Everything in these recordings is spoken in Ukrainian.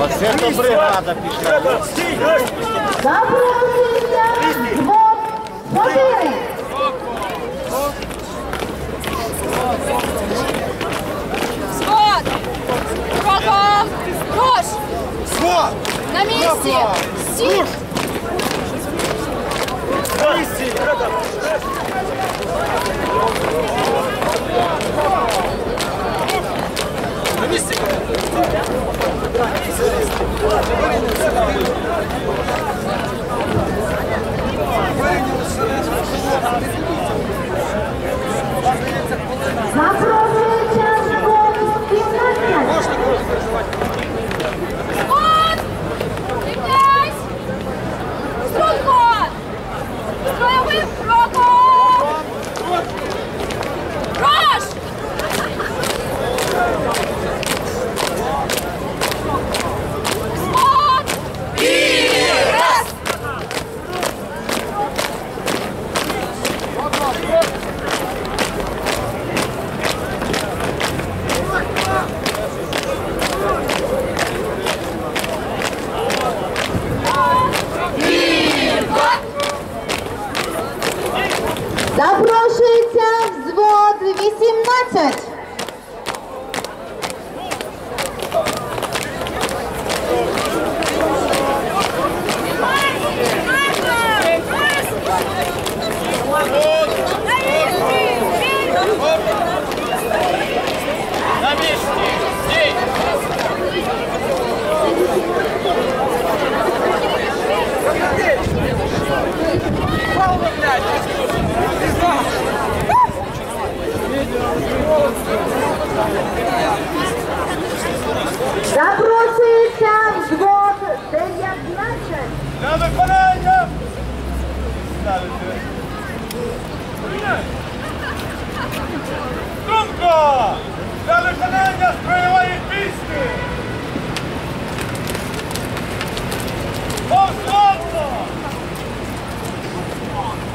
Оце то бригада пішла. Запросився двох години. Взвод! Кругом! Руш! Взвод! На місці! Сіж! На місці! Рядом! На фронт! На виконання! Думка! Для виконання строєвої пісні! Повславно!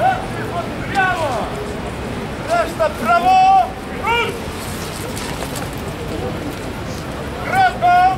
Решті прямо! Решта право! Русь! Крепко!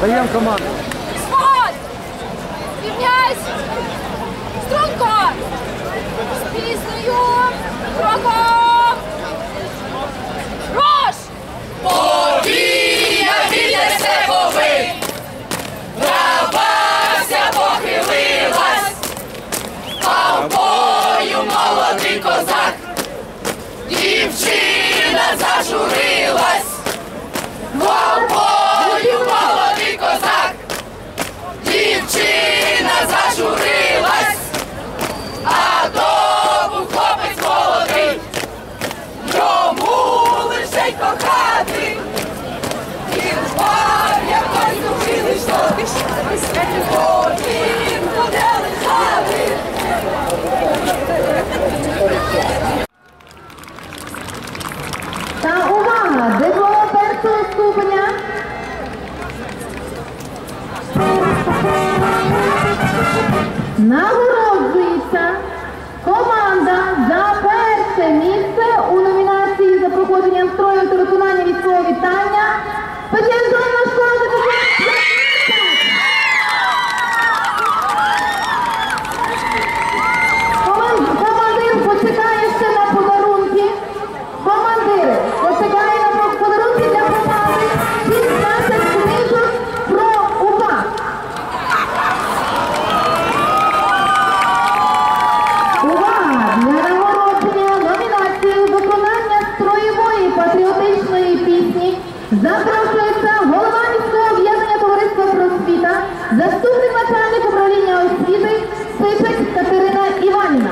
Даємо команду. Сходь! Підняйся! Струнко! З піснею! Кроком! Заступник начальника управління освіти Пишек Катерина Іванівна.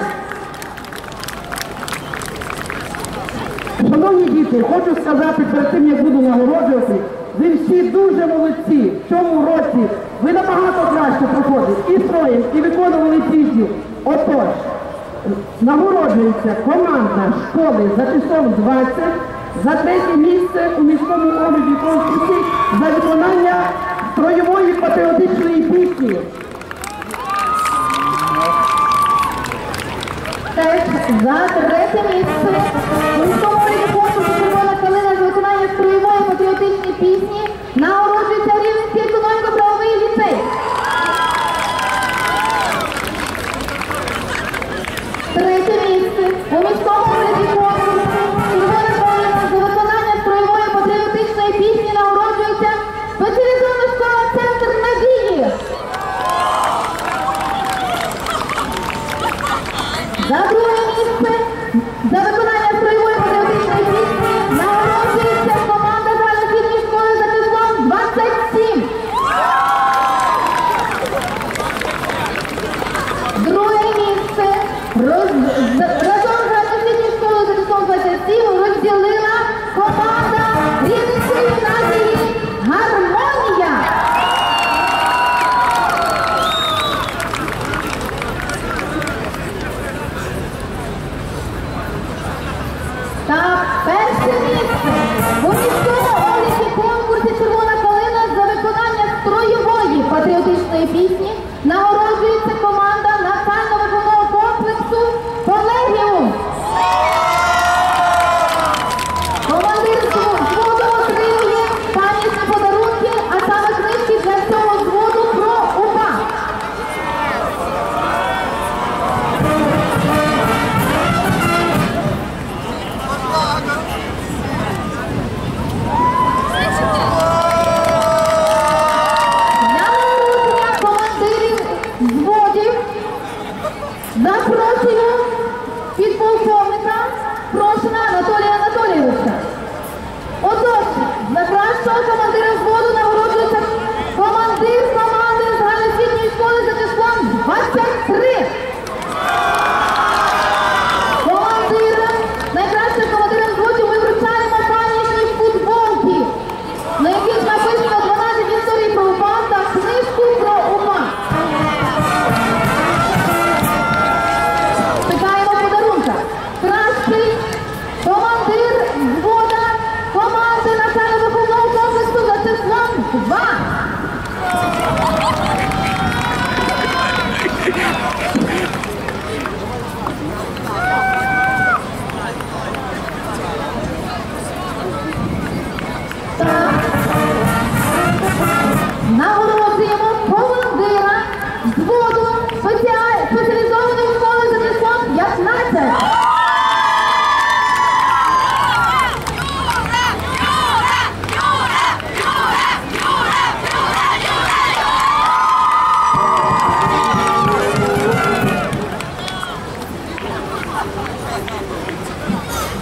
Шановні діти, хочу сказати перед тим, як буду нагороджувати, ви всі дуже молодці. В цьому році ви набагато краще проходили і строїв, і виконували пісню. Отож, нагороджується команда школи за числом 20 за третє місце у патріотичної Так, за третє місце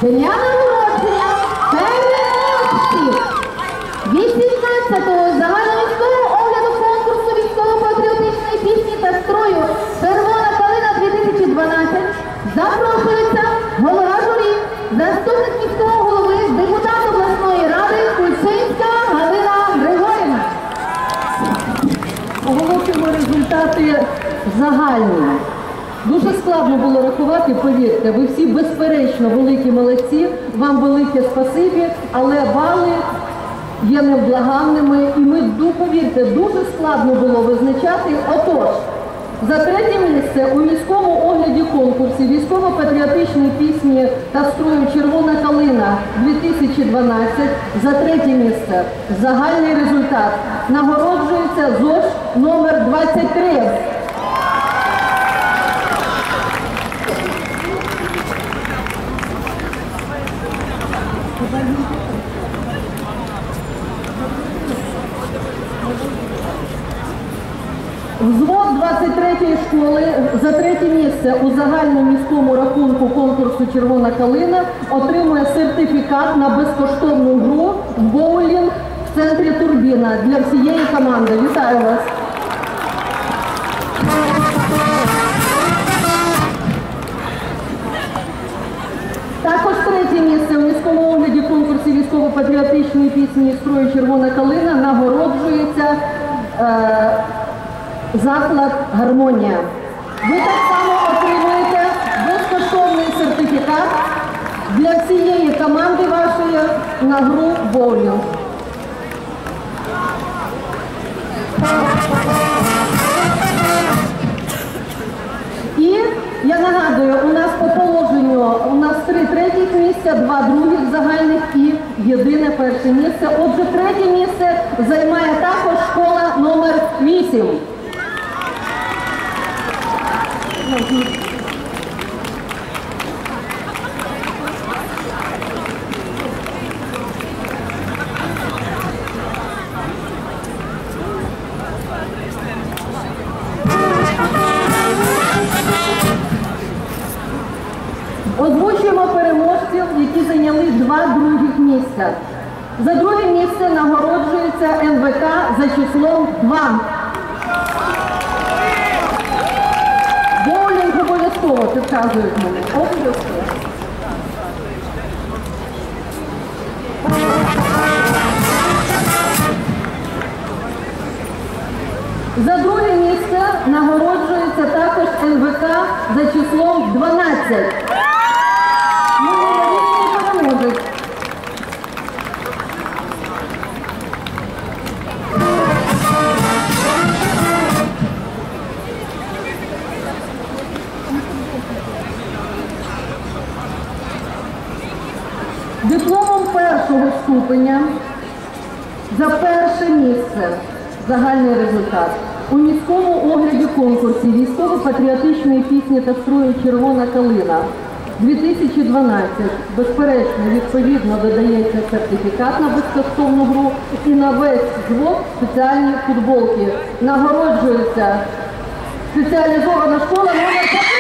Дня народження переможців 18-го загальноміського огляду конкурсу військово-патріотичної пісні та строю Червона калина 2012 запрошується голова журі, заступник міського голови, депутат обласної ради Кульчинська Галина Григорівна. Оголошуємо результати загальні. Дуже складно було рахувати, повірте, ви всі безперечно великі молодці, вам велике спасибі, але бали є невблаганними і ми, повірте, дуже складно було визначати. Отож, за третє місце у міському огляді конкурсі військово-патріотичної пісні та строю Червона калина 2012 за третє місце загальний результат. Нагороджується ЗОЖ номер 23. 23-ї школи за третє місце у загальноміському рахунку конкурсу Червона калина отримує сертифікат на безкоштовну гру в боулінг в центрі Турбіна для всієї команди. Вітаю вас! Також третє місце у міському огляді конкурсі військово-патріотичної пісні «Строю Червона калина нагороджується. Е, заклад Гармонія. Ви так само отримуєте безкоштовний сертифікат для всієї команди вашої на гру боулінг. І я нагадую, у нас по положенню у нас три третіх місця, два других загальних і єдине перше місце. Отже, третє місце займає також школа номер 8. За друге місце нагороджується НВК за числом 2. Боулінг обов'язково підказують мене. Обов'язково. За друге місце нагороджується також НВК за числом 12. Загальний результат. У міському огляді конкурсі військово-патріотичної пісні та строю Червона калина 2012 безперечно відповідно додається сертифікат на безкоштовну гру і на весь звод спеціальні футболки. Нагороджується спеціалізована школа номер 4.